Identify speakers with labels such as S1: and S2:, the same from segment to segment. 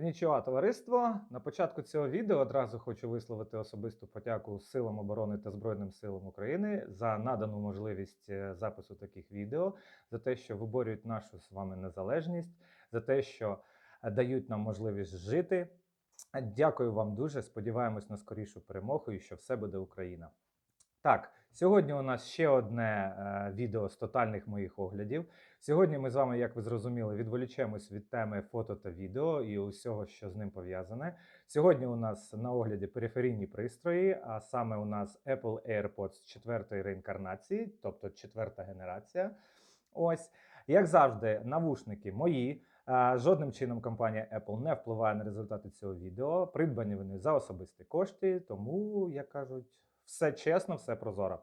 S1: Конічого, товариство. На початку цього відео одразу хочу висловити особисту подяку Силам оборони та Збройним силам України за надану можливість е, запису таких відео, за те, що виборюють нашу з вами незалежність, за те, що е, дають нам можливість жити. Дякую вам дуже. Сподіваємось на скорішу перемогу і що все буде Україна. Так, сьогодні у нас ще одне е, відео з тотальних моїх оглядів. Сьогодні ми з вами, як ви зрозуміли, відволічемось від теми фото та відео і усього, що з ним пов'язане. Сьогодні у нас на огляді периферійні пристрої, а саме у нас Apple AirPods четвертої реінкарнації, тобто четверта генерація. Ось, як завжди, навушники мої. Е, Жодним чином компанія Apple не впливає на результати цього відео. Придбані вони за особисті кошти, тому, як кажуть, все чесно, все прозоро.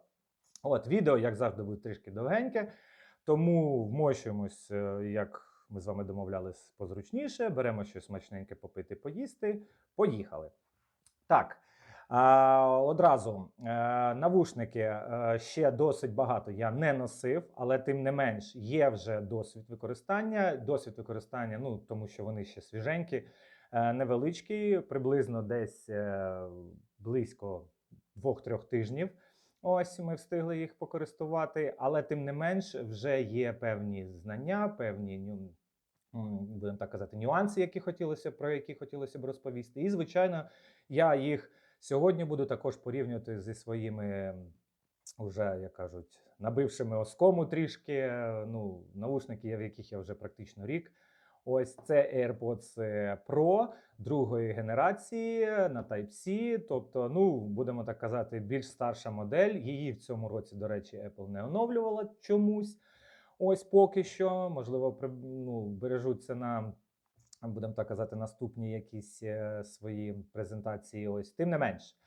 S1: От, відео, як завжди, буде трішки довгеньке, тому вмощуємось, е, як ми з вами домовлялись, позручніше. Беремо щось смачненьке попити, поїсти. Поїхали. Так. Одразу е, навушники е, ще досить багато я не носив, але тим не менш є вже досвід використання. Досвід використання, ну тому що вони ще свіженькі, невеличкі, приблизно десь близько двох-трьох тижнів. Ось ми встигли їх покористувати, але тим не менш вже є певні знання, певні будемо так казати, нюанси, які хотілося про які хотілося б розповісти. І звичайно, я їх сьогодні буду також порівнювати зі своїми. Уже, як кажуть, набившими оскому трішки, е, ну, наушники, в яких я вже практично рік. Ось це AirPods Pro другої генерації на Type-C. Тобто, ну, будемо так казати, більш старша модель. Її в цьому році, до речі, Apple не оновлювала чомусь. Ось поки що. Можливо, ну, бережуться на, будемо так казати, наступні якісь е, свої презентації. Ось, тим не менш.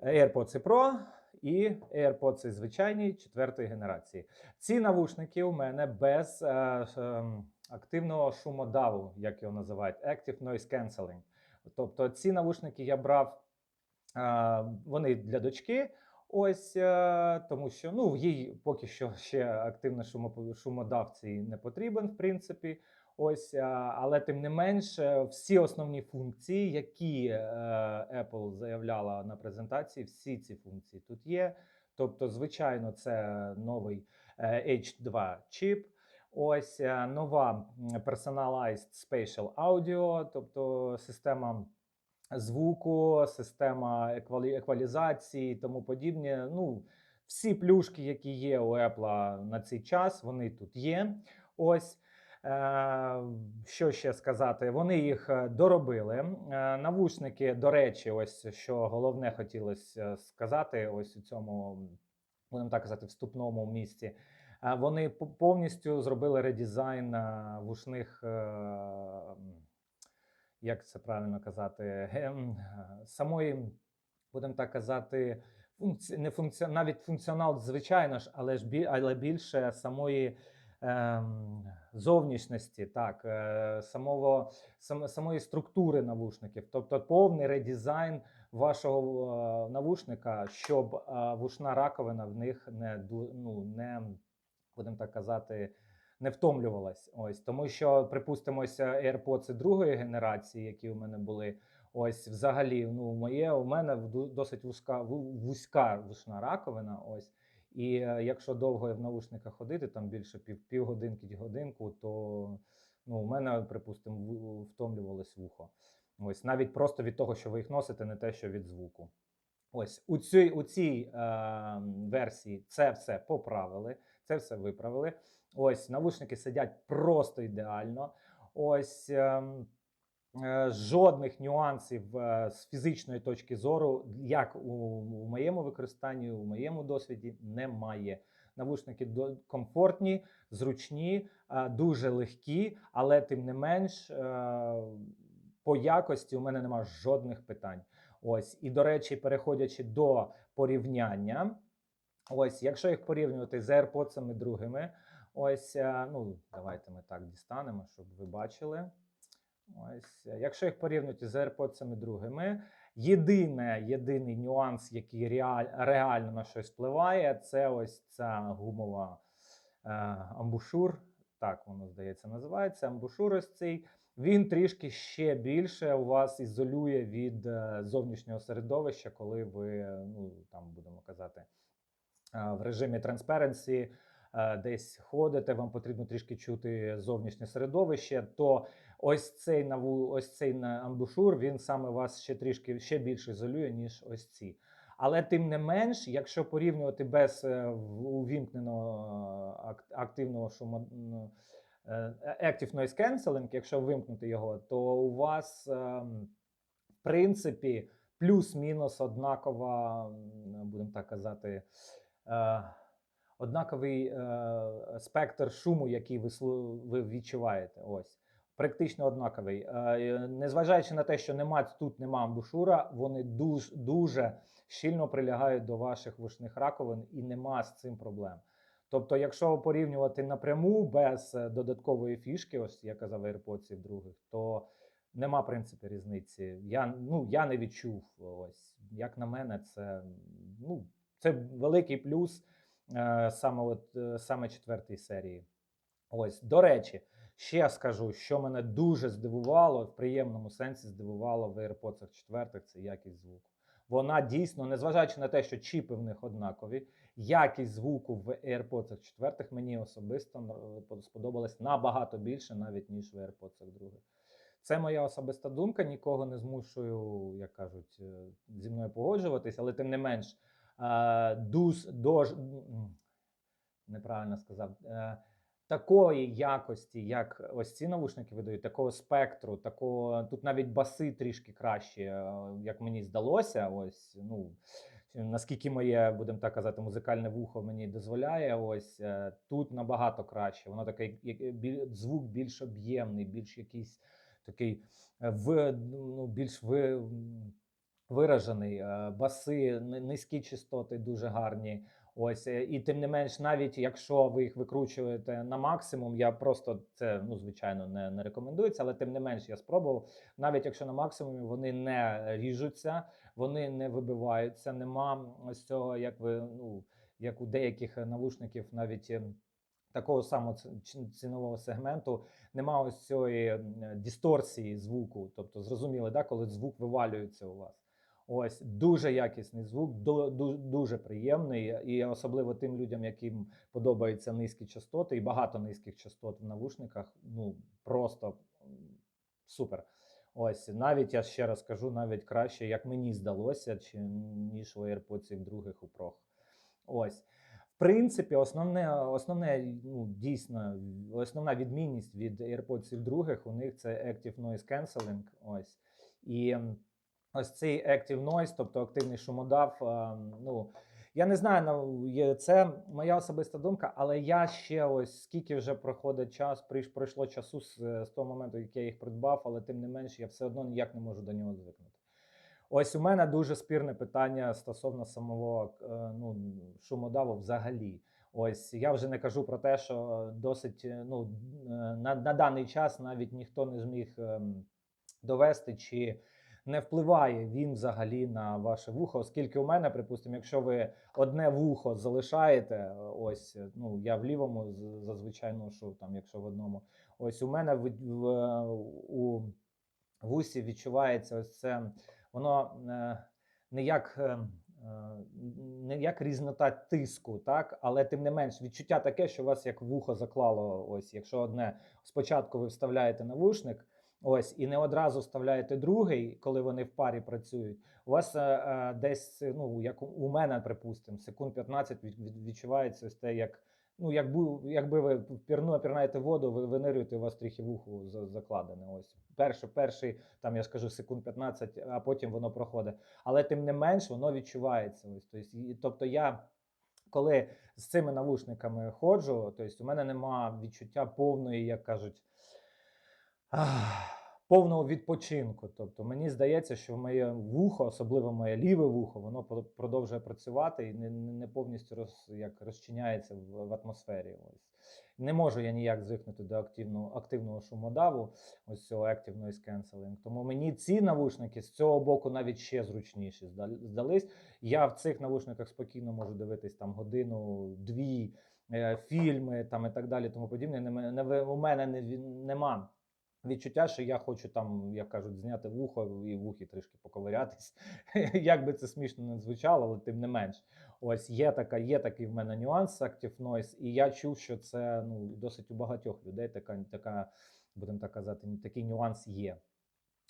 S1: AirPods Pro і AirPods звичайні четвертої генерації. Ці навушники у мене без е, ем, активного шумодаву, як його називають, Active Noise Cancelling. Тобто ці навушники я брав, е, вони для дочки. Ось е, тому, що ну їй поки що ще активно шумо, шумодав не потрібен, в принципі. Ось, е, але тим не менш, всі основні функції, які Apple заявляла на презентації, всі ці функції тут є. Тобто, звичайно, це новий е, H2 чіп. Ось е, нова Personalized Spatial Audio, тобто система звуку, система еквалі- еквалізації і тому подібне. Ну, всі плюшки, які є у Apple на цей час, вони тут є. Ось. Е, Що ще сказати? Вони їх е, доробили. Навушники, до речі, ось що головне хотілося сказати, ось у цьому, будемо так казати, вступному місці. Вони повністю зробили редизайн е, вушних, е, як це правильно казати, е, самої, будемо так казати, не функці... навіть функціонал, звичайно ж, але ж бі... але більше самої ем, зовнішності, так, е, самого, сам... самої структури навушників, тобто повний редизайн вашого навушника, щоб вушна раковина в них не ну, не будемо так казати. Не втомлювалась, ось тому, що припустимося, AirPods другої генерації, які у мене були, ось взагалі, ну моє у мене досить вузька вузька вушна раковина. Ось і е, якщо довго в навушниках ходити, там більше пів півгодинки годинку, то ну у мене, припустимо, втомлювалось вухо. Ось навіть просто від того, що ви їх носите, не те, що від звуку. Ось у цій у цій е, версії це все поправили, це все виправили. Ось навушники сидять просто ідеально. Ось ем, е, жодних нюансів е, з фізичної точки зору, як у, моєму використанні, у моєму досвіді, немає. Навушники комфортні, зручні, е, дуже легкі, але тим не менш, е, по якості у мене немає жодних питань. Ось, і до речі, переходячи до порівняння, ось, якщо їх порівнювати з AirPods другими, ось, е, ну, давайте ми так дістанемо, щоб ви бачили. Ось, е, якщо їх порівнювати з AirPods другими, єдине, єдиний нюанс, який реаль, реально на щось впливає, це ось ця гумова е, амбушур. Так воно здається називається. Амбушур ось цей. Він трішки ще більше у вас ізолює від е, зовнішнього середовища, коли ви, ну там будемо казати, в режимі транспаренсі е, десь ходите, вам потрібно трішки чути зовнішнє середовище, то ось цей наву, ось цей амбушур, він саме вас ще трішки ще більше ізолює, ніж ось ці. Але тим не менш, якщо порівнювати без е, увімкненого е, активного шумо, е, Active Noise Cancelling, якщо вимкнути його, то у вас, в принципі, плюс-мінус однакова, будемо так казати, е, однаковий е, спектр шуму, який ви, відчуваєте. Ось. Практично однаковий. Е, Незважаючи на те, що нема тут нема амбушура, вони дуже, дуже щільно прилягають до ваших вушних раковин і нема з цим проблем. Тобто, якщо порівнювати напряму без е, додаткової фішки, ось я казав AirPods других, то нема в принципі різниці. Я, ну, я не відчув. Ось як на мене, це, ну, це великий плюс е, саме, от, е, саме четвертої серії. Ось, до речі, ще скажу, що мене дуже здивувало, в приємному сенсі здивувало в AirPods 4, це якість звуку. Вона дійсно, незважаючи на те, що чіпи в них однакові, якість звуку в AirPods 4 мені особисто сподобалась набагато більше, навіть ніж в AirPods 2. Це моя особиста думка. Нікого не змушую, як кажуть, е, зі мною погоджуватись, але тим не менш, е, дуз, дож, неправильно сказав. е, Такої якості, як ось ці навушники видають, такого спектру, такого тут навіть баси трішки кращі, е, як мені здалося. Ось ну наскільки моє, будемо так казати, музикальне вухо мені дозволяє. Ось е, тут набагато краще. Воно таке як- звук більш об'ємний, більш якийсь такий в ну більш ви, виражений. е, Баси, ни- низькі частоти дуже гарні. Ось е, і тим не менш, навіть якщо ви їх викручуєте на максимум, я просто це ну звичайно не, не рекомендується, але тим не менш я спробував. Навіть якщо на максимумі вони не ріжуться, вони не вибиваються. Нема ось цього, як ви ну як у деяких навушників, навіть. ем, Такого самого цінового сегменту нема ось цієї дисторсії звуку. Тобто, зрозуміли, да, коли звук вивалюється у вас. Ось дуже якісний звук, дуже приємний, і особливо тим людям, яким подобаються низькі частоти, і багато низьких частот в навушниках. Ну просто супер. Ось навіть я ще раз кажу, навіть краще, як мені здалося, чи ніж у AirPods других у Pro. Ось. В принципі, основне, основне ну, дійсно, основна відмінність від AirPods других у них це Active Noise Cancelling. Ось. І ось цей Active Noise, тобто активний шумодав. Ну, я не знаю, це моя особиста думка, але я ще ось скільки вже проходить час, пройшло часу з, е, з того моменту, як я їх придбав, але тим не менш я все одно ніяк не можу до нього звикнути. Ось у мене дуже спірне питання стосовно самого е, ну, шумодаву взагалі. Ось я вже не кажу про те, що досить е, ну, на, на даний час навіть ніхто не зміг ем, довести, чи не впливає він взагалі на ваше вухо, оскільки у мене, припустимо, якщо ви одне вухо залишаєте, ось ну я в лівому зазвичай ношу, там, якщо в одному, ось у мене в, в, у вусі відчувається ось це, воно е, не як. е, Не як різнота тиску, так, але тим не менш відчуття таке, що у вас як вухо заклало. Ось, якщо одне спочатку ви вставляєте навушник, ось і не одразу вставляєте другий, коли вони в парі працюють. У вас е, е, десь, ну як у- мене, припустимо, секунд 15 від, від, відчувається ось те, як ну, якби, якби ви пірну, пірнаєте воду, ви винирюєте, у вас трохи вухо закладене. Ось перший, перший, там я скажу секунд 15, а потім воно проходить. Але тим не менш воно відчувається. Ось тобто я. Коли з цими навушниками ходжу, тобто у мене нема відчуття повної, як кажуть, повного відпочинку. Тобто мені здається, що моє вухо, особливо моє ліве вухо, воно про- продовжує працювати і не, не повністю роз, як розчиняється в, в атмосфері. Ось. Не можу я ніяк звикнути до активного, активного шумодаву, ось цього Active Noise Cancelling. Тому мені ці навушники з цього боку навіть ще зручніші зда- здались. Я в цих навушниках спокійно можу дивитись там годину, дві е, фільми там і так далі, тому подібне. Не, не, у мене не, нема відчуття, що я хочу там, як кажуть, зняти вухо і в ухі трішки поковирятись. Як би це смішно не звучало, але тим не менш. Ось є така, є такий в мене нюанс Active Noise, і я чув, що це ну досить у багатьох людей така, така будемо так казати, такий нюанс є.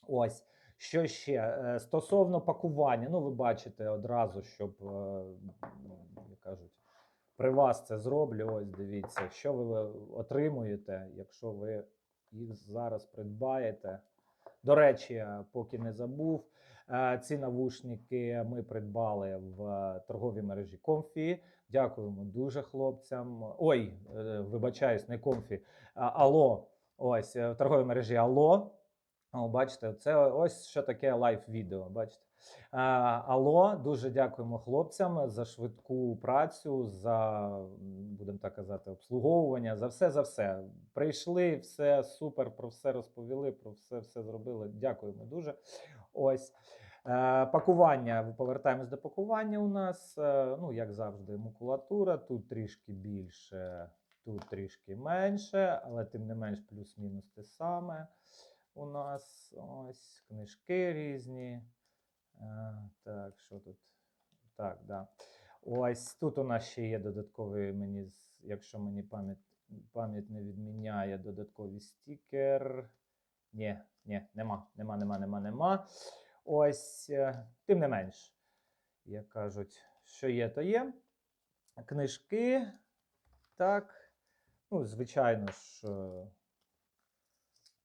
S1: Ось. Що ще? Е, Стосовно пакування, ну ви бачите одразу, щоб, е, ну, як кажуть, при вас це зроблю. Ось дивіться, що ви отримуєте, якщо ви їх зараз придбаєте. До речі, е, поки не забув, е, ці навушники ми придбали в е, торговій мережі Комфі. Дякуємо дуже хлопцям. Ой, вибачаюсь, не Комфі, Ало. Ось в торговій мережі Ало. О, бачите, це ось що таке лайв відео. Бачите. А, Алло, дуже дякуємо хлопцям за швидку працю, за будемо так казати, обслуговування, за все, за все. Прийшли, все супер, про все розповіли, про все, все зробили. Дякуємо дуже. Ось. Е, Пакування. Повертаємось до пакування. У нас, е, ну як завжди, макулатура. Тут трішки більше, тут трішки менше, але тим не менш, плюс-мінус те саме. У нас ось книжки різні. Так, що тут? Так, да. Ось тут у нас ще є додатковий мені, якщо мені пам'ять пам'ять не відміняє, додатковий стікер. Ні, ні, нема, нема, нема, нема, нема. Ось, е, тим не менш, як кажуть, що є, то є. Книжки. Так. Ну, звичайно ж, е,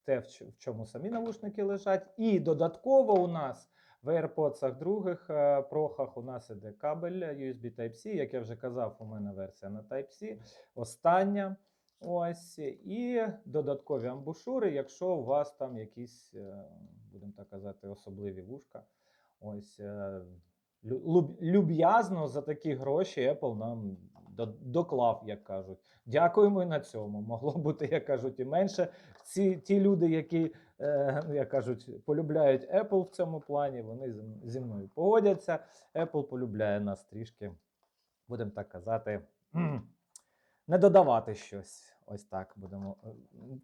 S1: те, в чому самі навушники лежать. І додатково у нас в AirPods других е, прохах у нас іде кабель USB Type-C. Як я вже казав, у мене версія на Type-C. Остання. Ось, і додаткові амбушури, якщо у вас там якісь, е, будемо так казати, особливі вушка. Ось е, лю- люб- люб'язно за такі гроші Apple нам доклав, як кажуть. Дякуємо і на цьому. Могло бути, як кажуть, і менше. Ці ті люди, які е, як кажуть, полюбляють Apple в цьому плані, вони зі- мною погодяться. Apple полюбляє нас трішки, будемо так казати, не додавати щось. Ось так будемо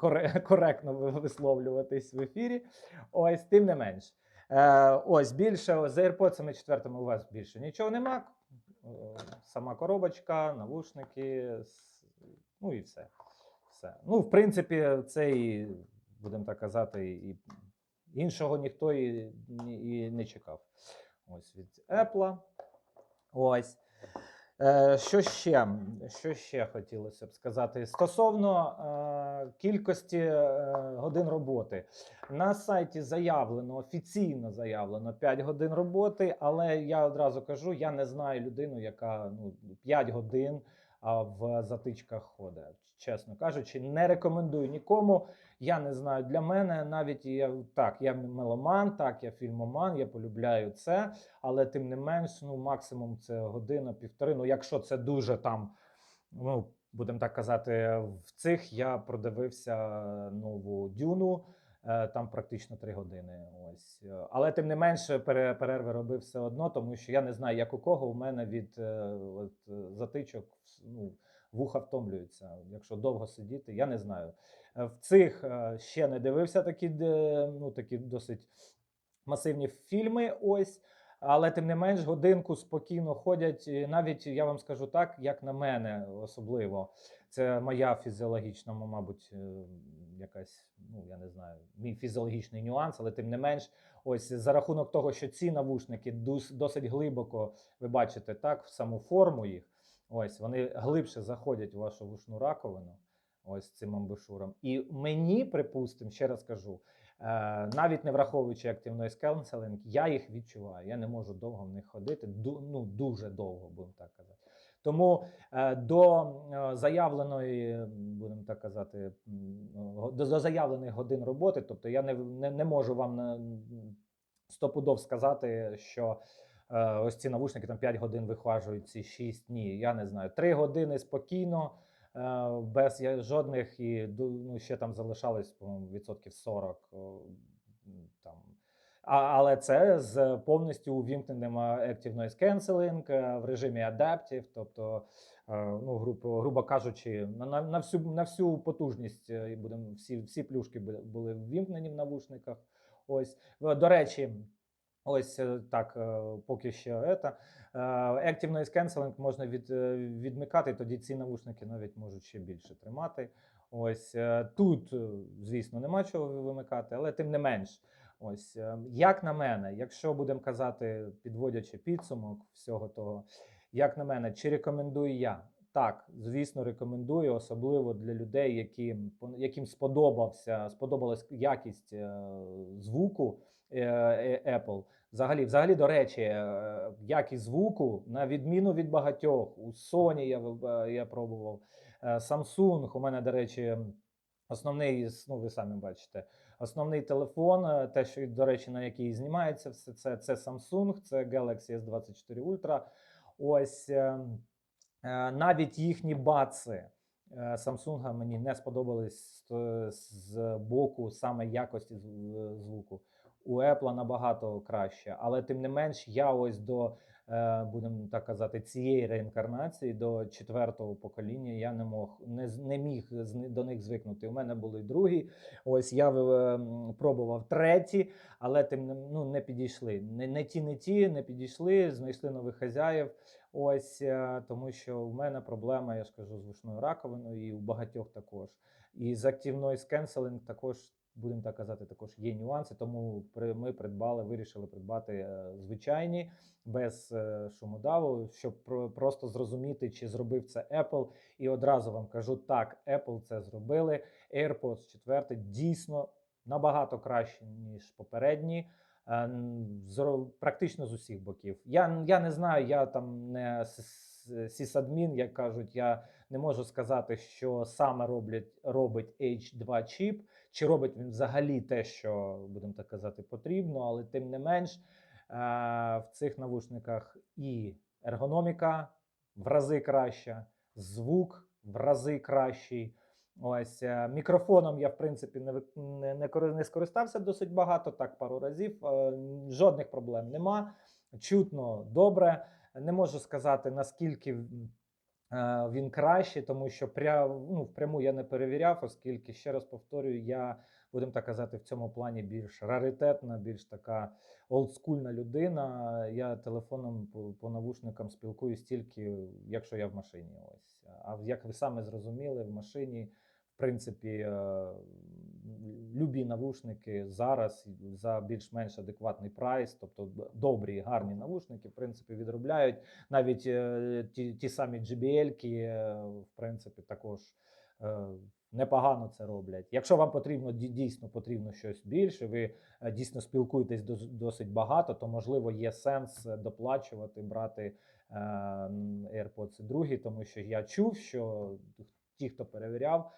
S1: е, коректно висловлюватись в ефірі. Ось, тим не менш. Е, ось більше з AirPods четвертими у вас більше нічого нема. Е, Сама коробочка, навушники, ну і все. все. Ну, в принципі, це і, будемо так казати, і іншого ніхто і, і не чекав. Ось від Apple. Ось. Е, Що ще? Що ще хотілося б сказати? Стосовно е, кількості е, годин роботи. На сайті заявлено, офіційно заявлено 5 годин роботи, але я одразу кажу: я не знаю людину, яка ну, 5 годин в затичках ходить. Чесно кажучи, не рекомендую нікому. Я не знаю для мене навіть я так, я меломан, так, я фільмоман, я полюбляю це але тим не менш, ну максимум це година, півтори. Ну, якщо це дуже там, ну будемо так казати, в цих я продивився нову дюну. Е, Там практично три години. Ось, Е, але тим не менше, перерви робив все одно, тому що я не знаю, як у кого у мене від е, от, затичок ну, вуха втомлюються. Якщо довго сидіти, я не знаю. В цих ще не дивився такі, ну, такі досить масивні фільми. Ось. Але тим не менш годинку спокійно ходять. Навіть я вам скажу так, як на мене особливо. Це моя фізіологічна, мабуть, е, якась, ну я не знаю, мій фізіологічний нюанс, але тим не менш, ось за рахунок того, що ці навушники досить глибоко, ви бачите, так, в саму форму їх. Ось вони глибше заходять в вашу вушну раковину. Ось цим амбушуром. І мені, припустимо, ще раз кажу, навіть не враховуючи Active Noise я їх відчуваю. Я не можу довго в них ходити, ну дуже довго, будемо так казати. Тому е, до е, заявленої, будемо так казати, до, заявлених годин роботи, тобто я не, не, не можу вам стопудов сказати, що е, ось ці навушники там 5 годин вихважують ці 6. Ні, я не знаю. 3 години спокійно е, без жодних і ну, ще там залишалось, по-моєму, відсотків 40. Там. А, але це з повністю увімкненим е, Active Noise Cancelling е, в режимі Adaptive, тобто е, ну, грубо, грубо кажучи, на, на, всю, на всю потужність е, будемо всі, всі плюшки були- ввімкнені в навушниках. Ось, Е, до речі, ось е, так, е, поки що ета. Е, Active Noise Cancelling можна від, е, відмикати, тоді ці навушники навіть можуть ще більше тримати. Ось тут, звісно, нема чого вимикати, але тим не менш. Ось як на мене, якщо будемо казати, підводячи підсумок всього того, як на мене, чи рекомендую я? Так, звісно, рекомендую, особливо для людей, яким, яким сподобався, сподобалась якість звуку Apple. Взагалі, взагалі, до речі, е, якість звуку, на відміну від багатьох, у Sony я, е, я пробував, е, Samsung, у мене, до речі, основний, ну ви самі бачите, основний телефон, е, те, що, до речі, на який знімається все це, це Samsung, це Galaxy S24 Ultra. Ось е, е, навіть їхні баци е, Samsung мені не сподобались з боку саме якості звуку. У Apple набагато краще, але тим не менш, я ось до е, будемо так казати, цієї реінкарнації до четвертого покоління я не мог не, не міг до них звикнути. У мене були другі. Ось я е, пробував треті, але тим ну не підійшли. Не, не ті, не ті не підійшли, знайшли нових хазяїв. Ось е, тому, що в мене проблема, я ж кажу, з вушною раковиною, і у багатьох також. І з Noise Cancelling також. Будемо так казати, також є нюанси, тому ми придбали, вирішили придбати е, звичайні без е, шумодаву, щоб про- просто зрозуміти, чи зробив це Apple. І одразу вам кажу, так, Apple це зробили. AirPods 4 дійсно набагато краще, ніж попередні. е, Практично з усіх боків. Я, я не знаю, я там не сісадмін, як кажуть, я не можу сказати, що саме роблять, робить H2 чіп, чи робить він взагалі те, що будемо так казати, потрібно, але тим не менш, е, в цих навушниках і ергономіка в рази краща, звук в рази кращий. Ось е, мікрофоном я в принципі не, не, не, скористався досить багато, так пару разів. Е, Жодних проблем нема. Чутно добре. Не можу сказати наскільки він краще, тому що пря, ну, впряму я не перевіряв, оскільки ще раз повторюю, я будемо так казати, в цьому плані більш раритетна, більш така олдскульна людина. Я телефоном по, по навушникам спілкуюсь тільки, якщо я в машині. Ось. А як ви саме зрозуміли, в машині, в принципі, е, любі навушники зараз за більш-менш адекватний прайс, тобто добрі, гарні навушники, в принципі, відробляють. Навіть е, ті, ті самі JBL-ки, е, в принципі, також е, непогано це роблять. Якщо вам потрібно дійсно потрібно щось більше, ви е, дійсно спілкуєтесь досить багато, то можливо є сенс доплачувати, брати е, AirPods 2, тому що я чув, що ті, хто перевіряв,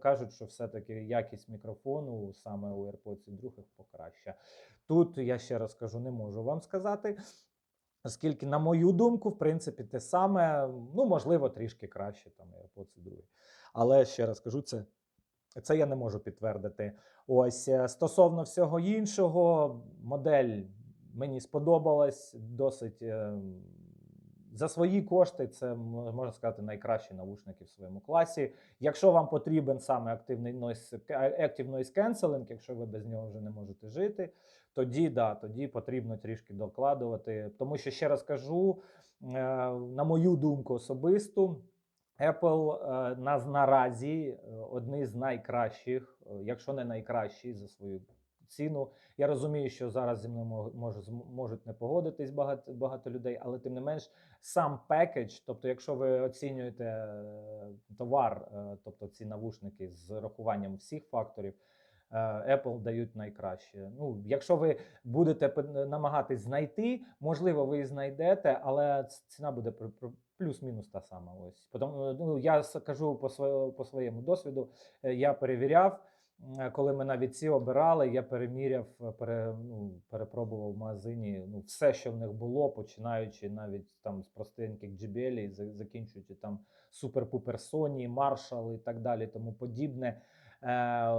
S1: кажуть, що все-таки якість мікрофону саме у AirPods 2 покраща. Тут я ще раз кажу, не можу вам сказати. Оскільки, на мою думку, в принципі, те саме, ну, можливо, трішки краще там AirPods 2. Але ще раз кажу, це, це я не можу підтвердити. Ось е, стосовно всього іншого, модель мені сподобалась досить. Е, За свої кошти це можна сказати найкращі навушники в своєму класі. Якщо вам потрібен саме активний noise, Active Noise Cancelling, якщо ви без нього вже не можете жити, тоді да, тоді потрібно трішки докладувати. Тому що ще раз кажу, е, на мою думку особисту, Apple е, на наразі е, одні з найкращих, е, якщо не найкращий за свою ціну. Я розумію, що зараз зі мною мо- може можуть не погодитись багато, багато людей, але тим не менш, сам пекедж, тобто, якщо ви оцінюєте е, товар, е, тобто ці навушники з рахуванням всіх факторів. е, Apple дають найкраще. Ну, якщо ви будете намагатись знайти, можливо, ви знайдете, але ціна буде плюс-мінус та сама. Ось Потому, ну, я кажу по, своє, своєму досвіду. Я перевіряв, коли ми навіть ці обирали, я переміряв, е, пере, ну, перепробував в магазині ну, все, що в них було, починаючи навіть там з простеньких JBL, закінчуючи там супер-пупер Sony, Marshall і так далі, тому подібне. Е,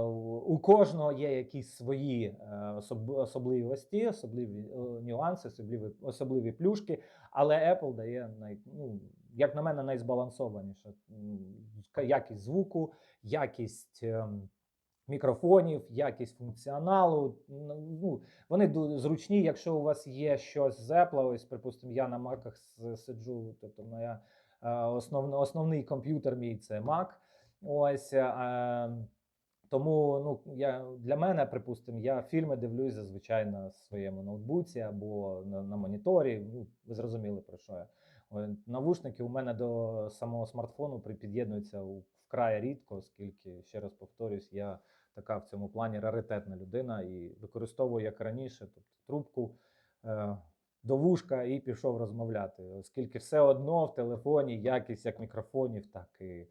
S1: у кожного є якісь свої е, особ- особливості, особливі е, нюанси, особливі, особливі плюшки, але Apple дає най, ну, як на мене, найзбалансованіша. Якість звуку, якість ем, мікрофонів, якість функціоналу. Ну, ну, вони зручні, якщо у вас є щось з ось, припустимо, я на Macах сиджу, тобто моя е, основний комп'ютер мій це Mac. Ось. е, тому ну, я, для мене, припустимо, я фільми дивлюсь зазвичай на своєму ноутбуці або на, на моніторі. Ну, ви зрозуміли про що я. Навушники у мене до самого смартфону під'єднуються вкрай рідко, оскільки, ще раз повторюсь, я така в цьому плані раритетна людина і використовую як раніше, тобто трубку е, до вушка і пішов розмовляти, оскільки все одно в телефоні якість як мікрофонів, так і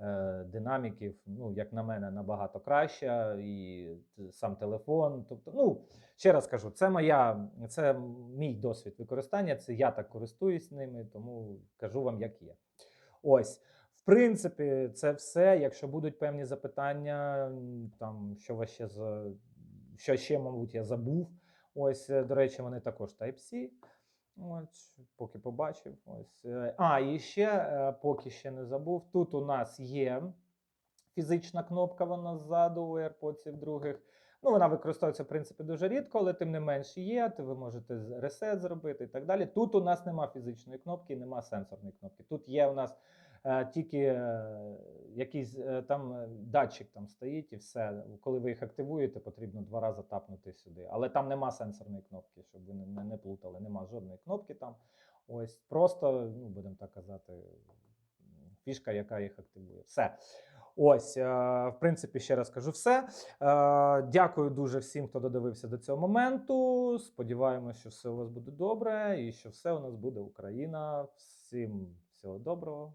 S1: е, динаміків, ну, як на мене, набагато краща, і сам телефон. Тобто, ну, ще раз кажу, це моя, це мій досвід використання, це я так користуюсь ними, тому кажу вам, як є. Ось. В принципі, це все. Якщо будуть певні запитання, там що вас ще за що ще, мабуть, я забув. Ось, е, до речі, вони також Type-C. Ось, поки побачив. Ось. е, А, і ще, е, поки ще не забув. Тут у нас є фізична кнопка, вона ззаду у AirPods других. Ну, вона використовується, в принципі, дуже рідко, але тим не менш є. То ви можете ресет зробити і так далі. Тут у нас нема фізичної кнопки, нема сенсорної кнопки. Тут є у нас тільки е, якийсь е, там е, датчик там стоїть і все. Коли ви їх активуєте, потрібно два рази тапнути сюди. Але там нема сенсорної кнопки, щоб ви не, не, плутали. Нема жодної кнопки там. Ось просто, ну будемо так казати, фішка, яка їх активує. Все. Ось, е, в принципі, ще раз кажу все. Е, Дякую дуже всім, хто додивився до цього моменту. Сподіваємося, що все у вас буде добре і що все у нас буде Україна. Всім всього доброго.